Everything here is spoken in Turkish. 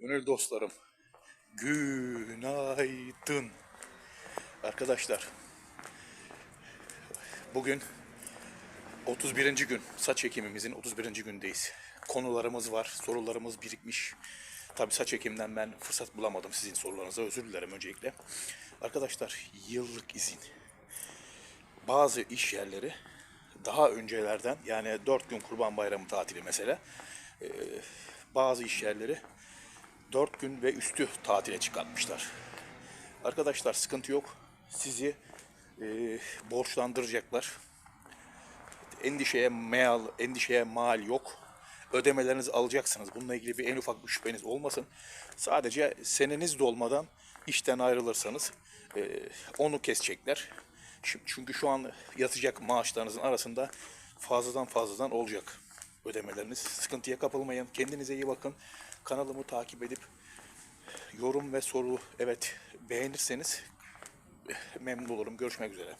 Gönül dostlarım, günaydın. Arkadaşlar, bugün 31. gün, saç ekimimizin 31. gündeyiz. Konularımız var, sorularımız birikmiş. Tabi saç ekimden ben fırsat bulamadım sizin sorularınıza, özür dilerim öncelikle. Arkadaşlar, yıllık izin. Bazı iş yerleri daha öncelerden, yani 4 gün kurban bayramı tatili mesela, bazı iş yerleri 4 gün ve üstü tatile çıkartmışlar. Arkadaşlar sıkıntı yok. Sizi e, borçlandıracaklar. Endişeye meal, endişeye mal yok. Ödemelerinizi alacaksınız. Bununla ilgili bir en ufak bir şüpheniz olmasın. Sadece seneniz dolmadan işten ayrılırsanız e, onu kesecekler. Çünkü şu an yatacak maaşlarınızın arasında fazladan fazladan olacak ödemeleriniz. Sıkıntıya kapılmayın. Kendinize iyi bakın. Kanalımı takip edip yorum ve soru evet beğenirseniz memnun olurum. Görüşmek üzere.